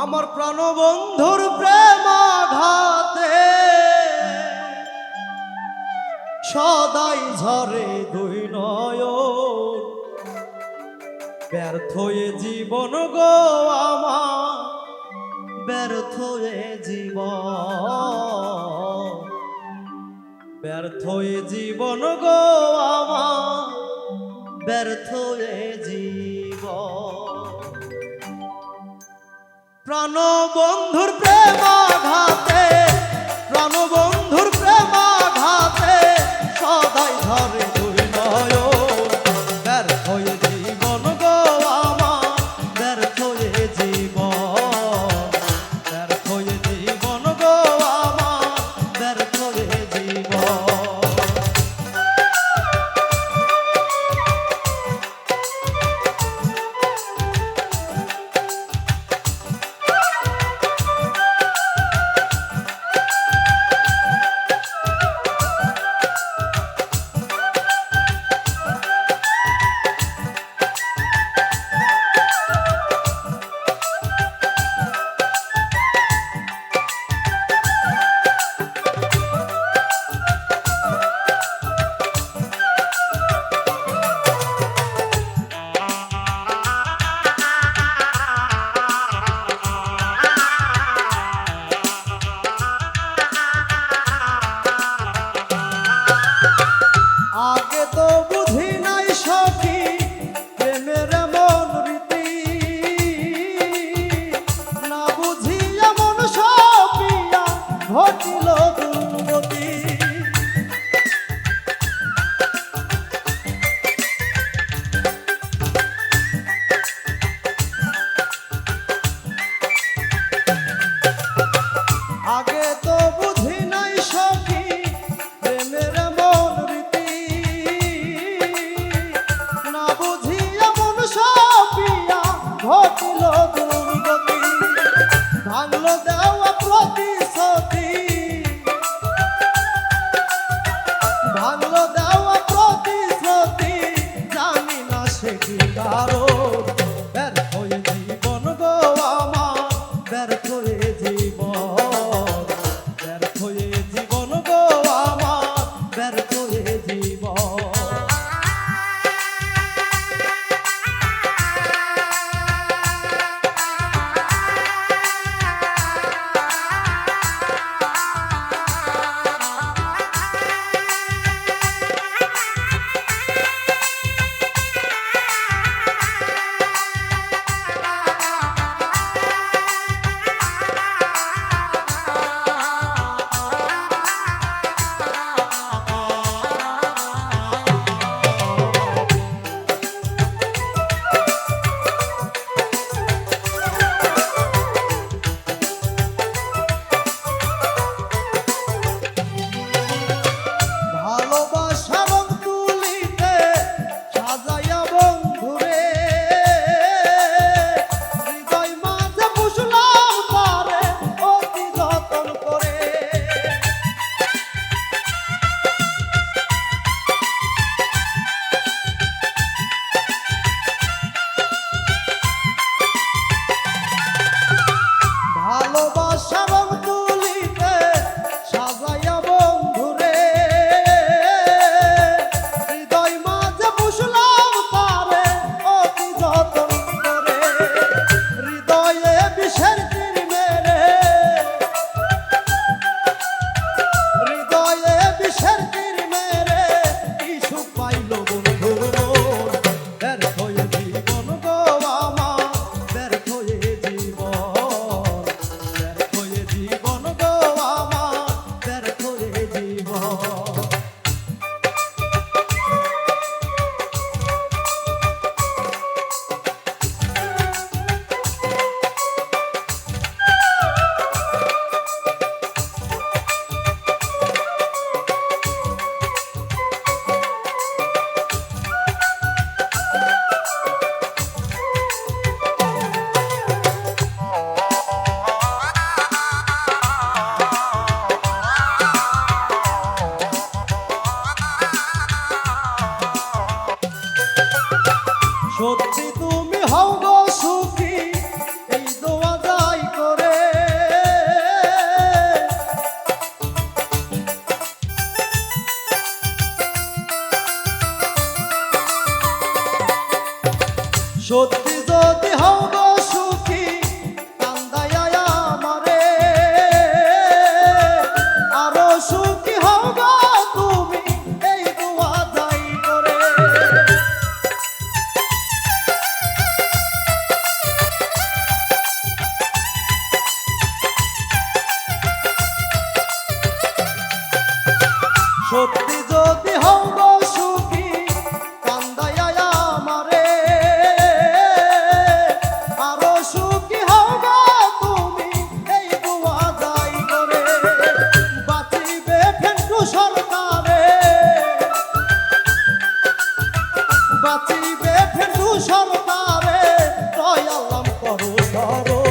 আমার প্রাণবন্ধুর প্রেমাঘাতে সদাই ঝরে দুই নয়ন। ব্যর্থ এ জীবন গো আমার, ব্যর্থ এ ব্যর্থ এ জীবন গো আমার, ব্যর্থ এ প্রাণবন্ধুর প্রেমাঘাতে প্রাণবন্ধুর প্রেমাঘাতে জীবন। সত্যি যদি হব বাঁচিবে ফেন্টু সরকারে দয়ালাম করো ধরো।